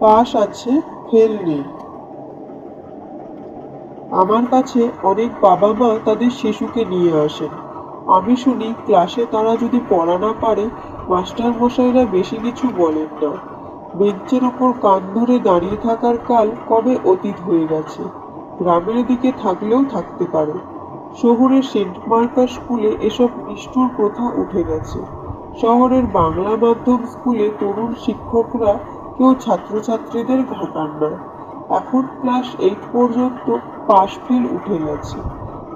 পাশ আছে ফেল নেই। আমার কাছে অনেক বাবা মা তাদের শিশুকে নিয়ে আসেন। আমি শুনি, ক্লাসে তারা যদি পড়া না পারে মাস্টার মশাইরা বেশি কিছু বলেন না। বেঞ্চের ওপর কান ধরে দাঁড়িয়ে থাকার কাল কবে অতীত হয়ে গেছে। গ্রামের দিকে থাকলেও থাকতে পারে। শহরের সেন্ট মার্কাস স্কুলে এসব নিষ্ঠুর প্রথা উঠে গেছে। শহরের বাংলা মাধ্যম স্কুলে তরুণ শিক্ষকরা কেউ ছাত্রছাত্রীদের ঘাটান না এখন ক্লাস এইট পর্যন্ত পাশ ফেল উঠে গেছে।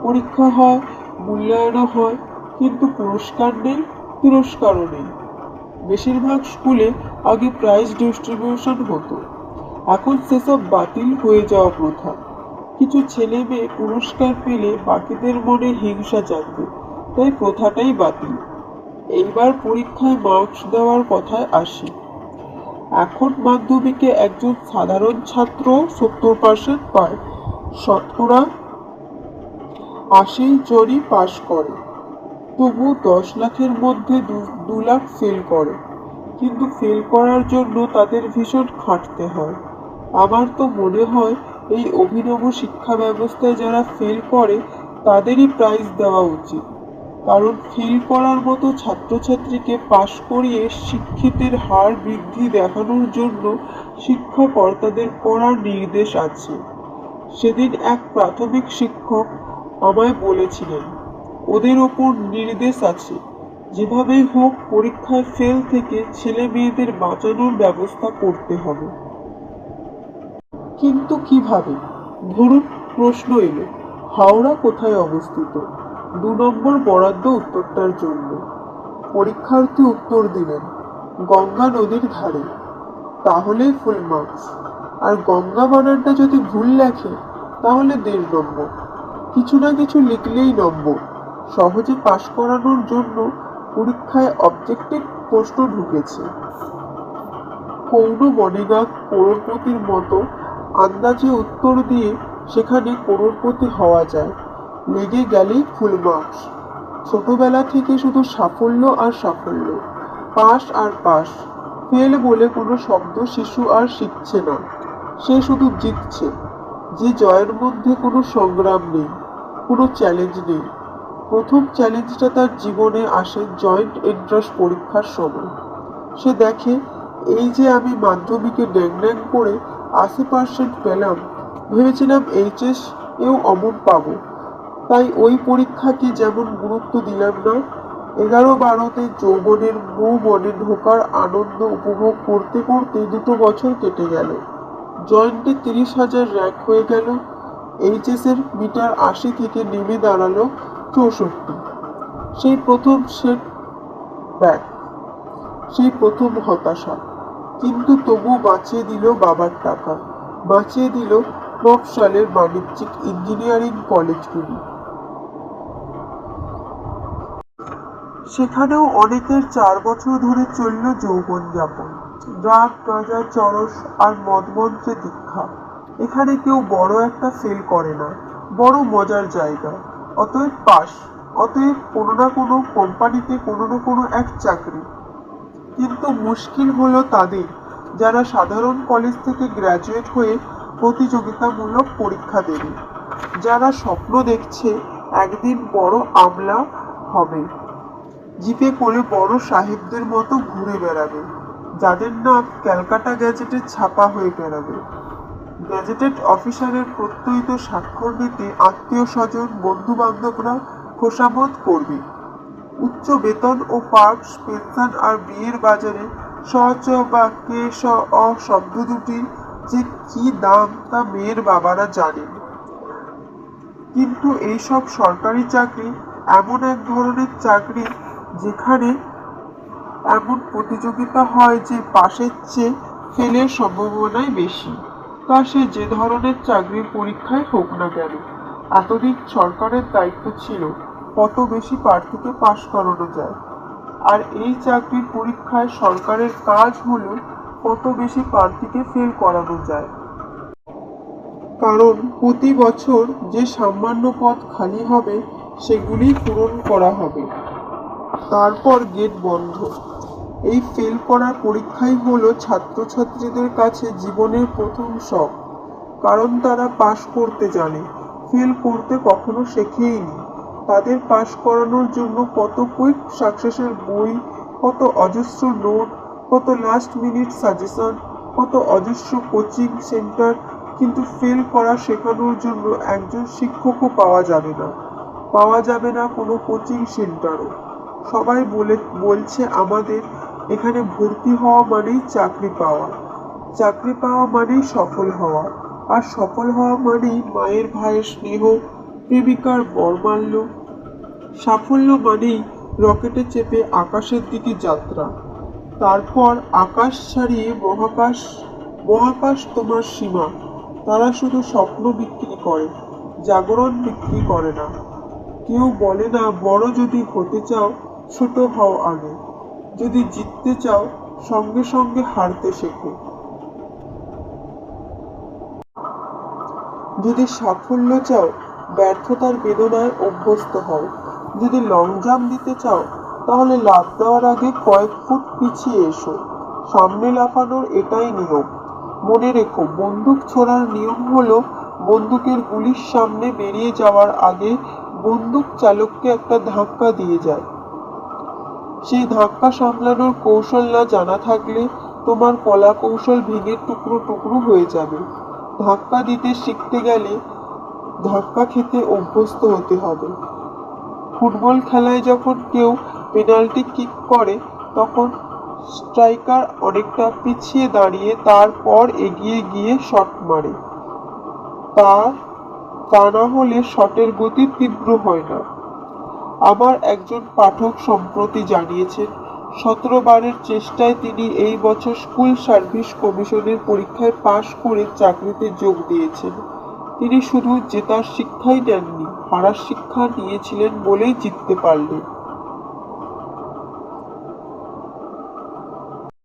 পরীক্ষা হয়, মূল্যায়নও হয়, কিন্তু পুরস্কার নেই পুরস্কারও নেই। বেশিরভাগ স্কুলে আগে প্রাইজ ডিস্ট্রিবিউশন হতো। এখন সেসব বাতিল হয়ে যাওয়া প্রথা। কিছু ছেলে মেয়ে পুরস্কার পেলে বাকিদের মনে হিংসা জাগবে, তাই প্রথাটাই বাতিল। এইবার পরীক্ষায় মার্কস দেওয়ার কথায় আসি। এখন মাধ্যমিকে একজন সাধারণ ছাত্র সত্তর পার্সেন্ট পায়। শতকরা আশি জনই পাশ করে। তবু দশ লাখের মধ্যে দু- লাখ ফেল করে। কিন্তু ফেল করার জন্য তাদের ভীষণ খাটতে হয়। আমার তো মনে হয় এই অভিনব শিক্ষা ব্যবস্থায় যারা ফেল করে, তাদেরই প্রাইজ দেওয়া উচিত। কারণ ফেল করার মতো ছাত্রছাত্রীকে পাশ করিয়ে শিক্ষিতের হার বৃদ্ধি দেখানোর জন্য শিক্ষাকর্তাদের করার নির্দেশ আছে। সেদিন এক প্রাথমিক শিক্ষক আমায় বলেছিলেন, ওদের ওপর নির্দেশ আছে। যেভাবেই হোক, পরীক্ষায় ফেল থেকে ছেলে মেয়েদের বাঁচানোর ব্যবস্থা করতে হবে। কিন্তু কীভাবে? ধরুন প্রশ্ন এলো, হাওড়া কোথায় অবস্থিত? দু নম্বর বরাদ্দ উত্তরটার জন্য। পরীক্ষার্থী উত্তর দিলেন, গঙ্গা নদীর ধারে। তাহলে ফুল মার্কস। আর গঙ্গা বানানটা যদি ভুল লেখে, তাহলে দেড় নম্বর। কিছু না কিছু লিখলেই নম্বর। সহজে পাশ করানোর জন্য পরীক্ষায় অবজেক্টিভ প্রশ্ন ঢুকেছে। কৌন বনেগা করোড়পতির মতো আন্দাজে উত্তর দিয়ে সেখানে করোড়পতি হওয়া যায়। লেগে গেলেই ফুল মার্কস ছোটবেলা থেকে শুধু সাফল্য আর সাফল্য পাস আর পাস ফেল বলে কোনো শব্দ শিশু আর শিখছে না, সে শুধু জিতছে। যে জয়ের মধ্যে কোনো সংগ্রাম নেই, কোনো চ্যালেঞ্জ নেই। প্রথম চ্যালেঞ্জটা তার জীবনে আসে জয়েন্ট এন্ট্রান্স পরীক্ষার সময়। সে দেখে, এই যে আমি মাধ্যমিকে ড্যাং ড্যাং করে আশি পার্সেন্ট পেলাম, ভেবেছিলাম এইচএস এও অমন পাবো। তাই ওই পরীক্ষাকে যেমন গুরুত্ব দিলাম না, এগারো বারোতে যৌবনের বউ মনে ঢোকার আনন্দ উপভোগ করতে করতে দুটো বছর কেটে গেল। জয়েন্টে তিরিশ হাজার র্যাঙ্ক হয়ে গেল। এইচএস এর মিটার আশি থেকে নেমে দাঁড়াল চৌষট্টি। সেই প্রথম সেট ব্যাক, সেই প্রথম হতাশা। কিন্তু তবু বাঁচিয়ে দিল বাবার টাকা। বাঁচিয়ে দিল মফসালের বাণিজ্যিক ইঞ্জিনিয়ারিং কলেজগুলি। সেখানেও অনেকের চার বছর ধরে চলল যৌবন যাপন ড্রাগ গাঁজা চরস আর মদমন্ত্রে দীক্ষা। এখানে কেউ বড় একটা ফেল করে না, বড় মজার জায়গা। অতএব পাস, অতএব কোনো না কোনো কোম্পানিতে কোনো না কোনো এক চাকরি। কিন্তু মুশকিল হলো তাদের, যারা সাধারণ কলেজ থেকে গ্র্যাজুয়েট হয়ে প্রতিযোগিতামূলক পরীক্ষা দেবে। যারা স্বপ্ন দেখছে, একদিন বড় আমলা হবে। জিপে করে বড় সাহেবদের মতো ঘুরে বেড়াবে। যাদের নাম ক্যালকাটা গ্যাজেটে ছাপা হয়ে বেড়াবে। গ্যাজেটেড অফিসারের প্রত্যয়িত স্বাক্ষর নিতে আত্মীয় স্বজন বন্ধু বান্ধবরা খোসামত করবে। উচ্চ বেতন ও পার্কস পেনশন আর বিয়ের বাজারে স চ বা কে স অ শব্দ দুটির যে কি দাম তা মেয়ের বাবারা জানেন কিন্তু এইসব সরকারি চাকরি এমন এক ধরনের চাকরি যেখানে এমন প্রতিযোগিতা হয় যে পাশের চেয়ে ফেলের সম্ভাবনাই বেশি। তা সে যে ধরনের চাকরির পরীক্ষায় হোক না কেন, এতদিন সরকারের দায়িত্ব ছিল কত বেশি প্রার্থীকে পাশ করানো যায়। আর এই চাকরির পরীক্ষায় সরকারের কাজ হলো কত বেশি প্রার্থীকে ফেল করানো যায়। কারণ প্রতি বছর যে সামান্য পদ খালি হবে সেগুলি পূরণ করা হবে। তারপর গেট বন্ধ। এই ফেল করার পরীক্ষাই হলো ছাত্রছাত্রীদের কাছে জীবনের প্রথম শখ। কারণ তারা পাশ করতে জানে। ফেল করতে কখনো শেখেইনি। তাদের পাশ করানোর জন্য কত কুইক সাকসেসের বই, কত অজস্র নোট কত লাস্ট মিনিট সাজেশন কত অজস্র কোচিং সেন্টার কিন্তু ফেল করা শেখানোর জন্য একজন শিক্ষকও পাওয়া যাবে না। পাওয়া যাবে না কোনো কোচিং সেন্টারও সবাই বলে, বলছে আমাদের এখানে ভর্তি হওয়া মানেই চাকরি পাওয়া। চাকরি পাওয়া মানেই সফল হওয়া। আর সফল হওয়া মানেই মায়ের ভাইয়ের স্নেহ, প্রেমিকার বরমাল্য সাফল্য মানেই রকেটে চেপে আকাশের দিকে যাত্রা। তারপর আকাশ ছাড়িয়ে মহাকাশ মহাকাশ তোমার সীমা। তারা শুধু স্বপ্ন বিক্রি করে, জাগরণ বিক্রি করে না। কেউ বলে না, বড় যদি হতে চাও ছোট হও আগে যদি জিততে চাও, সঙ্গে সঙ্গে হারতে শেখো। যদি সাফল্য চাও, ব্যর্থতার বেদনায় অভ্যস্ত হও। যদি লং জাম্প দিতে চাও, তাহলে লাফ দেওয়ার আগে কয়েক ফুট পিছিয়ে এসো। সামনে লাফানোর এটাই নিয়ম। মনে রেখো, বন্দুক ছোড়ার নিয়ম হলো বন্দুকের গুলির সামনে বেরিয়ে যাওয়ার আগে বন্দুক চালককে একটা ধাক্কা দিয়ে যায়। সেই ধাক্কা সামলানোর কৌশল না জানা থাকলে তোমার কলা কৌশল ভেঙে টুকরো টুকরো হয়ে যাবে। ধাক্কা দিতে শিখতে গেলে ধাক্কা খেতে অভ্যস্ত হতে হবে। ফুটবল খেলায় যখন কেউ পেনাল্টি কিক করে, তখন স্ট্রাইকার অনেকটা পিছিয়ে দাঁড়িয়ে তারপর এগিয়ে গিয়ে শট মারে। তা তা না হলে শটের গতি তীব্র হয় না। আমার একজন পাঠক সম্প্রতি জানিয়েছেন, সতেরো বারের চেষ্টায় তিনি এই বছর স্কুল সার্ভিস কমিশনের পরীক্ষায় পাশ করে চাকরিতে যোগ দিয়েছেন। তিনি শুধু জেতার শিক্ষাই নেননি হারার শিক্ষা নিয়েছিলেন বলেই জিততে পারলেন।